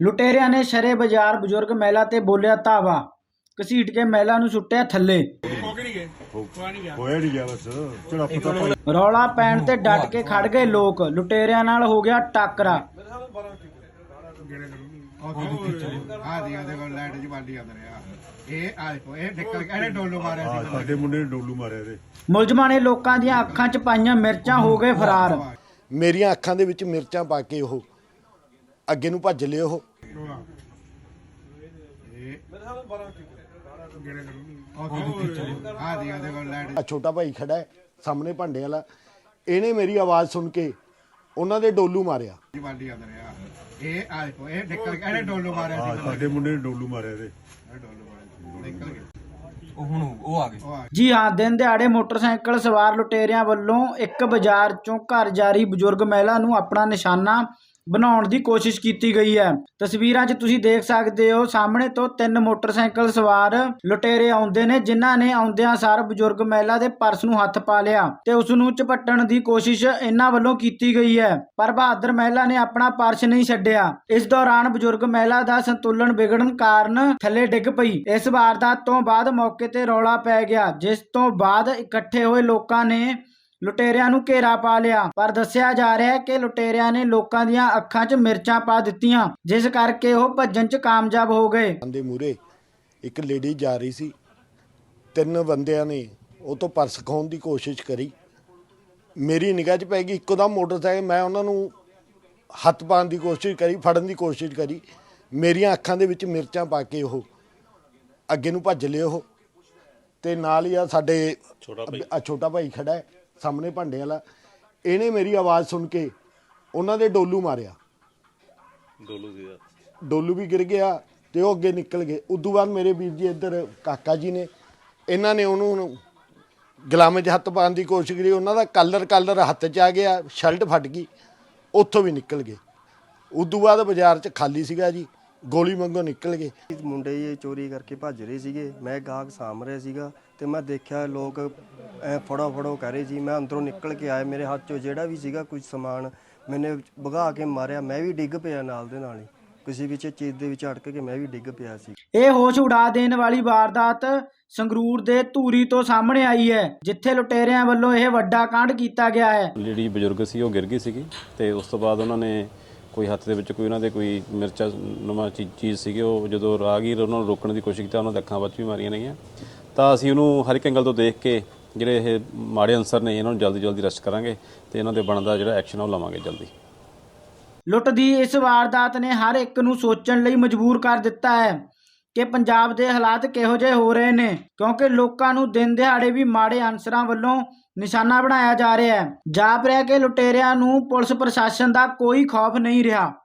ਲੁਟੇਰਿਆਂ ਨੇ ਸ਼ਰੇ ਬਾਜ਼ਾਰ ਬਜ਼ੁਰਗ ਮਹਿਲਾ ਤੇ ਬੋਲਿਆ ਧਾਵਾ ਘਸੀਟ ਕੇ ਮਹਿਲਾ ਨੂੰ ਸੁੱਟਿਆ ਥੱਲੇ। ਹੋਇਆ ਨਹੀਂ ਗਿਆ ਬਸ? ਚਲੋ ਪਤਾ ਪਾ ਰੌਲਾ ਪੈਣ ਤੇ ਡਟ ਕੇ ਖੜ ਗਏ ਲੋਕ। ਲੁਟੇਰਿਆਂ ਨਾਲ ਹੋ ਗਿਆ ਟੱਕਰਾ। ਸਾਡੇ ਮੁੰਡੇ ਨੇ ਡੋਲੂ ਮਾਰਿਆ ਇਹਦੇ। ਮੁਲਜ਼ਮਾਂ ਨੇ ਲੋਕਾਂ ਦੀਆਂ ਅੱਖਾਂ 'ਚ ਪਾਈਆਂ ਮਿਰਚਾਂ ਹੋ ਗਏ ਫਰਾਰ। ਮੇਰੀਆਂ ਅੱਖਾਂ ਦੇ ਵਿੱਚ ਮਿਰਚਾਂ ਪਾ ਕੇ ਉਹ ਅੱਗੇ ਨੂੰ ਭੱਜ ਲਏ ਉਹ। ਆ ਛੋਟਾ ਭਾਈ ਖੜਾ ਹੈ ਸਾਹਮਣੇ ਭਾਂਡੇ ਵਾਲਾ। ਇਹਨੇ ਮੇਰੀ ਆਵਾਜ਼ ਸੁਣ ਕੇ ਉਹਨਾਂ ਦੇ ਡੋਲੂ ਮਾਰਿਆ। ਜੀ ਇਹ ਆ ਦੇਖੋ ਇਹ ਨਿਕਲ ਕੇ ਇਹਨੇ ਡੋਲੂ ਮਾਰਿਆ ਹਾਂ ਸੀ ਸਾਡੇ ਮੁੰਡੇ ਨੇ ਡੋਲੂ ਮਾਰਿਆ ਇਹਦੇ। ਇਹ ਡੋਲੂ ਮਾਰਿਆ ਸੀ। ਨਿਕਲ ਗਏ ਉਹ ਹੁਣ ਉਹ ਆ ਗਏ। ਉਹ ਆ ਜੀ ਹਾਂ ਦਿਨ ਦਿਹਾੜੇ ਮੋਟਰਸਾਈਕਲ ਸਵਾਰ ਲੁਟੇਰਿਆਂ ਵੱਲੋਂ ਇੱਕ ਬਾਜ਼ਾਰ ਚੋਂ ਘਰ ਜਾਰੀ ਬਜ਼ੁਰਗ ਮਹਿਲਾ ਨੂੰ ਆਪਣਾ ਨਿਸ਼ਾਨਾ ਬਣਾਉਣ ਦੀ ਕੋਸ਼ਿਸ਼ ਕੀਤੀ ਗਈ ਹੈ। ਤਸਵੀਰਾਂ 'ਚ ਤੁਸੀਂ ਦੇਖ ਸਕਦੇ ਹੋ, ਸਾਹਮਣੇ ਤੋਂ ਤਿੰਨ ਮੋਟਰਸਾਈਕਲ ਸਵਾਰ ਲੁਟੇਰੇ ਆਉਂਦੇ ਨੇ, ਜਿਨ੍ਹਾਂ ਨੇ ਆਉਂਦਿਆਂ ਸਾਰ ਬਜ਼ੁਰਗ ਮਹਿਲਾ ਦੇ ਪਰਸ ਨੂੰ ਹੱਥ ਪਾ ਲਿਆ ਤੇ ਉਸ ਨੂੰ ਝਪਟਣ ਦੀ ਕੋਸ਼ਿਸ਼ ਇਹਨਾਂ ਵੱਲੋਂ ਕੀਤੀ ਗਈ ਹੈ। ਪਰ ਬਹਾਦਰ ਮਹਿਲਾ ਨੇ ਆਪਣਾ ਪਰਸ ਨਹੀਂ ਛੱਡਿਆ। ਇਸ ਦੌਰਾਨ ਬਜ਼ੁਰਗ ਮਹਿਲਾ ਦਾ ਸੰਤੁਲਨ ਵਿਗੜਨ ਕਾਰਨ ਥੱਲੇ ਡਿੱਗ ਪਈ। ਇਸ ਵਾਰਦਾਤ ਤੋਂ ਬਾਅਦ ਮੌਕੇ ਤੇ ਰੌਲਾ ਪੈ ਗਿਆ, ਜਿਸ ਤੋਂ ਬਾਅਦ ਇਕੱਠੇ ਹੋਏ ਲੋਕਾਂ ਨੇ ਲੁਟੇਰਿਆਂ ਨੂੰ ਘੇਰਾ ਪਾ ਲਿਆ। ਪਰ ਦੱਸਿਆ ਜਾ ਰਿਹਾ ਹੈ ਕਿ ਲੁਟੇਰਿਆਂ ਨੇ ਲੋਕਾਂ ਦੀਆਂ ਅੱਖਾਂ 'ਚ ਮਿਰਚਾਂ ਪਾ ਦਿੱਤੀਆਂ ਜਿਸ ਕਰਕੇ ਉਹ ਭੱਜਣ 'ਚ ਕਾਮਯਾਬ ਹੋ ਗਏ। ਦੇ ਮੂਰੇ ਇੱਕ ਲੇਡੀ ਜਾ ਰਹੀ ਸੀ। ਤਿੰਨ ਬੰਦਿਆਂ ਨੇ ਉਹ ਤੋਂ ਪਰਸ ਖੋਣ ਦੀ ਕੋਸ਼ਿਸ਼ ਕਰੀ। ਮੇਰੀ ਨਿਗਾਹ 'ਚ ਪੈ ਗਈ ਇੱਕੋ ਦਮ ਮੋਟਰਸਾਈਕਲ। ਮੈਂ ਉਹਨਾਂ ਨੂੰ ਹੱਥ ਪਾਉਣ ਦੀ ਕੋਸ਼ਿਸ਼ ਕਰੀ ਫੜਨ ਦੀ ਕੋਸ਼ਿਸ਼ ਕਰੀ। ਮੇਰੀਆਂ ਅੱਖਾਂ ਦੇ ਵਿੱਚ ਮਿਰਚਾਂ ਪਾ ਕੇ ਉਹ ਅੱਗੇ ਨੂੰ ਭੱਜ ਲਏ ਉਹ। ਤੇ ਨਾਲ ਹੀ ਆ ਸਾਡੇ ਛੋਟਾ ਭਾਈ। ਆ ਛੋਟਾ ਭਾਈ ਖੜਾ ਹੈ। ਸਾਹਮਣੇ ਭਾਂਡੇ ਵਾਲਾ ਇਹਨੇ ਮੇਰੀ ਆਵਾਜ਼ ਸੁਣ ਕੇ ਉਹਨਾਂ ਦੇ ਡੋਲੂ ਮਾਰਿਆ। ਡੋਲੂ ਵੀ ਗਿਰ ਗਿਆ ਤੇ ਉਹ ਅੱਗੇ ਨਿਕਲ ਗਏ। ਉਦੋਂ ਬਾਅਦ ਮੇਰੇ ਵੀਰ ਜੀ ਇੱਧਰ ਕਾਕਾ ਜੀ ਨੇ ਇਹਨਾਂ ਨੇ ਉਹਨੂੰ ਗੁਲਾਮੇ 'ਚ ਹੱਥ ਪਾਉਣ ਦੀ ਕੋਸ਼ਿਸ਼ ਕੀਤੀ। ਉਹਨਾਂ ਦਾ ਕਲਰ ਕਲਰ ਹੱਥ 'ਚ ਆ ਗਿਆ ਸ਼ਰਟ ਫਟ ਗਈ ਉੱਥੋਂ ਵੀ ਨਿਕਲ ਗਏ। ਉਦੋਂ ਬਾਅਦ ਬਾਜ਼ਾਰ 'ਚ ਖਾਲੀ ਸੀਗਾ ਜੀ। ਗੋਲੀ ਮੰਗੋ ਨਿਕਲ ਗਏ ਮੁੰਡੇ ਇਹ ਚੋਰੀ ਕਰਕੇ ਭੱਜ ਰਹੇ ਸੀਗੇ। ਮੈਂ ਗਾਹਕ ਸਾਂਭ ਰਿਹਾ ਸੀਗਾ ਤੇ ਮੈਂ ਦੇਖਿਆ ਲੋਕ ਐ ਫੜੋ ਫੜੋ ਕਰ ਰਹੇ ਸੀ। ਮੈਂ ਅੰਦਰੋਂ ਨਿਕਲ ਕੇ ਆਇਆ। ਮੇਰੇ ਹੱਥ 'ਚੋਂ ਜਿਹੜਾ ਵੀ ਸੀਗਾ ਕੁਝ ਸਮਾਨ ਮੈਨੇ ਭਗਾ ਕੇ ਮਾਰਿਆ। ਮੈਂ ਵੀ ਡਿੱਗ ਪਿਆ ਨਾਲ ਦੇ ਨਾਲ ਹੀ। ਕਿਸੇ ਵਿੱਚ ਚੀਜ਼ ਦੇ ਵਿੱਚ ਅੜਕ ਕੇ ਮੈਂ ਵੀ ਡਿੱਗ ਪਿਆ ਸੀ। ਇਹ ਹੋਸ਼ ਉਡਾ ਦੇਣ ਵਾਲੀ ਵਾਰਦਾਤ ਸੰਗਰੂਰ ਦੇ ਧੂਰੀ ਤੋਂ ਸਾਹਮਣੇ ਆਈ ਹੈ ਜਿੱਥੇ ਲੁਟੇਰਿਆਂ ਵੱਲੋਂ ਇਹ ਵੱਡਾ ਕਾਂਡ ਕੀਤਾ ਗਿਆ ਹੈ। ਜਿਹੜੀ ਬਜ਼ੁਰਗ ਸੀ ਉਹ ਗਿਰ ਗਈ ਸੀਗੀ ਤੇ ਉਸ ਤੋਂ ਬਾਅਦ ਉਹਨਾਂ ਨੇ ਕੋਈ ਹੱਥ ਦੇ ਵਿੱਚ ਕੋਈ ਉਹਨਾਂ ਦੇ ਕੋਈ ਮਿਰਚਾ ਨਵਾਂ ਚੀ- ਚੀਜ਼ ਸੀਗੀ, ਉਹ ਜਦੋਂ ਰਾਹਗੀਰ ਉਹਨਾਂ ਨੂੰ ਰੋਕਣ ਦੀ ਕੋਸ਼ਿਸ਼ ਕੀਤੀ, ਉਹਨਾਂ ਦੇ ਅੱਖਾਂ ਵਿੱਚ ਵੀ ਮਾਰੀਆਂ ਗਈਆਂ ਤਾਂ ਅਸੀਂ ਉਹਨੂੰ ਹਰ ਇੱਕ ਐਂਗਲ ਤੋਂ ਦੇਖ ਕੇ ਜਿਹੜੇ ਇਹ ਮਾੜੇ ਅਨਸਰ ਨੇ, ਇਹਨਾਂ ਨੂੰ ਜਲਦੀ ਜਲਦੀ ਅਰੈਸਟ ਕਰਾਂਗੇ ਤੇ ਇਹਨਾਂ ਦੇ ਬਣਦਾ ਜਿਹੜਾ ਐਕਸ਼ਨ ਉਹ ਲਵਾਂਗੇ ਜਲਦੀ। ਲੁੱਟ ਦੀ ਇਸ ਵਾਰਦਾਤ ਨੇ ਹਰ ਇੱਕ ਨੂੰ ਸੋਚਣ ਲਈ ਮਜਬੂਰ ਕਰ ਦਿੱਤਾ ਹੈ। ਕਿ ਪੰਜਾਬ ਦੇ ਹਾਲਾਤ ਕਿਹੋ ਜਿਹੇ ਹੋ ਰਹੇ ਨੇ? ਕਿਉਂਕਿ ਲੋਕਾਂ ਨੂੰ ਦਿਨ ਦਿਹਾੜੇ ਵੀ ਮਾੜੇ ਅਨਸਰਾਂ ਵੱਲੋਂ ਨਿਸ਼ਾਨਾ ਬਣਾਇਆ ਜਾ ਰਿਹਾ ਹੈ। ਜਾਪ ਰਿਹਾ ਕਿ ਲੁਟੇਰਿਆਂ ਨੂੰ ਪੁਲਿਸ ਪ੍ਰਸ਼ਾਸਨ ਦਾ ਕੋਈ ਖੌਫ ਨਹੀਂ ਰਿਹਾ।